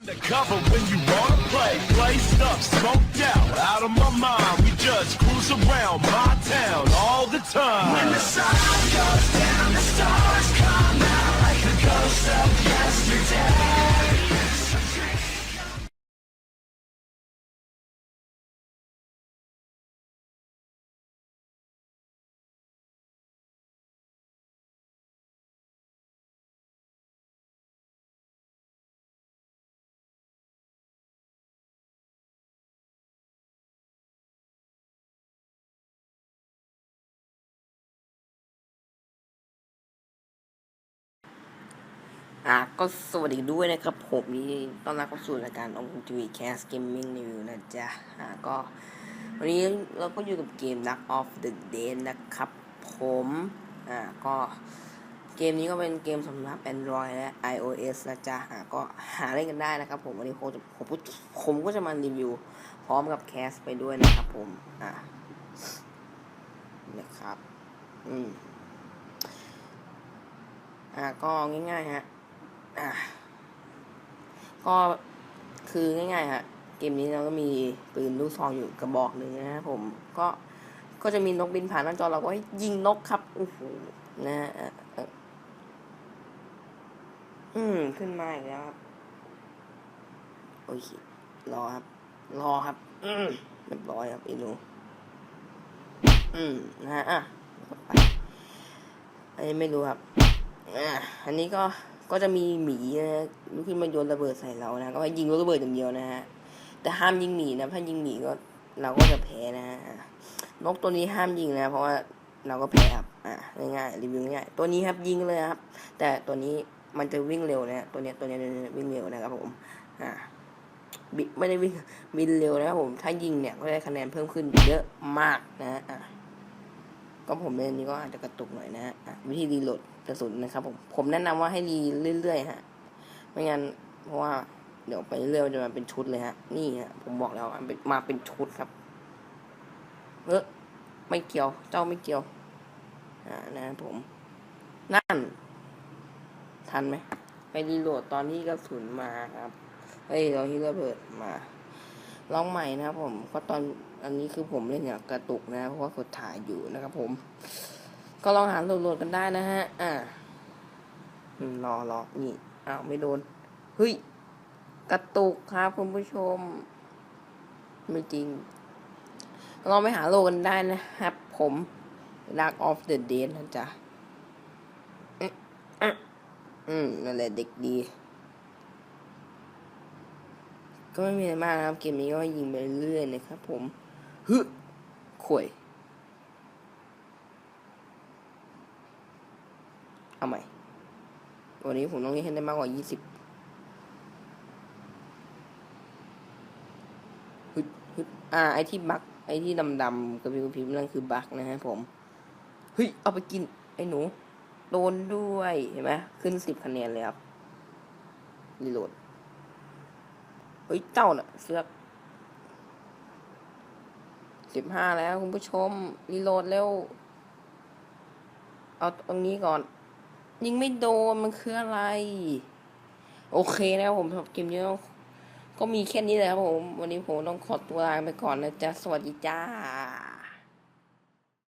The cover when you wanna play, blazed up, smoked out, out of my mind. We just cruise around my town all the time. อะก็สวัสดีด้วยนะครับ ผมนี่ต้อนรับเข้าสู่รายการองค์ทีวีแคสเกมมิ่งรีวิวนะจ๊ะอะก็ วันนี้เราก็อยู่กับเกม Duck of the Dead นะครับ ผมอะก็เกมนี้ก็เป็นเกมสำหรับ Android และ iOS นะจ๊ะอะก็หาเล่นกันได้นะครับ ผมวันนี้ผมจะผมก็ผมก็จะมารีวิว พร้อมกับแคสไปด้วยนะครับผมอะนะครับ อืมอะก็ง่ายๆฮะ ก็คือง่ายๆฮะเกมนี้เราก็มีปืนลูกซองอยู่กระบอกหนึ่งนะครับผมก็ก็จะมีนกบินผ่านหน้าจอเราก็ให้ยิงนกครับโอ้โหนะฮะอืมขึ้นมาอีกแล้วครับโอเครอครับ รอครับ อืมเรียบร้อยครับไอ้หนูอืมนะฮะอะไปอันนี้ไม่รู้ครับอ่าอันนี้ก็ ก็จะมีหมีนะลุกขึ้นมาโยนระเบิดใส่เรานะก็ให้ยิงระเบิดอย่างเดียวนะฮะแต่ห้ามยิงหมีนะถ้ายิงหมีก็เราก็จะแพ้นะนกตัวนี้ห้ามยิงนะ เพราะว่าเราก็แพ้ครับอ่าง่ายๆรีวิวง่ายตัวนี้ครับยิงเลยครับ แต่ตัวนี้มันจะวิ่งเร็วนะตัวนี้ตัวนี้วิ่งเร็วนะครับผมอ่าบิไม่ได้วิ่งบินเร็วนะครับผมถ้ายิงเนี่ยก็ได้คะแนนเพิ่มขึ้นเยอะมากนะฮะอะ ก็ผมเล่นนี้ก็อาจจะกระตุกหน่อยนะฮะวิธีรีโหลดกระสุนนะครับผมผมแนะนำว่าให้รีเรื่อยๆฮะไม่งั้นเพราะว่าเดี๋ยวไปเรื่อยๆมันจะมาเป็นชุดเลยฮะ นี่ฮะผมบอกแล้วมันเป็นมาเป็นชุดครับเออไม่เกี่ยว เจ้าไม่เกี่ยว อ่านะครับผม นั่น ทันไหมไปรีโหลดตอนที่กระสุนมาครับเฮ้ยตอนที่ระเบิดมา ลองใหม่นะครับผมเพราะตอนอันนี้คือผมเล่นเนี่ยกระตุกนะ เพราะว่ากดถ่ายอยู่นะครับผม ก็ลองหาโหลดๆกันได้นะฮะ อ่าอืมรอรอนี่อ้าวไม่โดน เฮ้ย กระตุกครับคุณผู้ชม ไม่จริง ลองไปหาโหลดกันได้นะครับ ผม Dark of the Dead นะจ๊ะอืมอะอืมนั่นแหละเด็กดี ก็ไม่มีอะไรมากนะครับ เกมนี้ก็ยิงไปเรื่อยนะครับ ผมฮึข่วยเอาใหม่ วันนี้ผมต้องเล่นให้ได้มากกว่ายี่สิบฮึดฮึดอ่า ไอที่บัก ไอที่ดำๆกับพิมพ์พิมพ์นั่นคือบักนะฮะผม เฮ้ย เอาไปกิน ไอหนู โดนด้วย เห็นไหม ขึ้นสิบคะแนนเลยครับรีโหลด เฮ้ยเจ้าน่ะเสือกสิบห้าแล้วคุณผู้ชม รีโหลดเร็ว เอาตรงนี้ก่อน ยิงไม่โดน มันคืออะไร โอเคนะครับผมสำหรับเกมนี้ก็ก็มีแค่นี้แหละครับผม วันนี้ผมต้องขอตัวลาไปก่อนนะจ๊ะ สวัสดีจ้า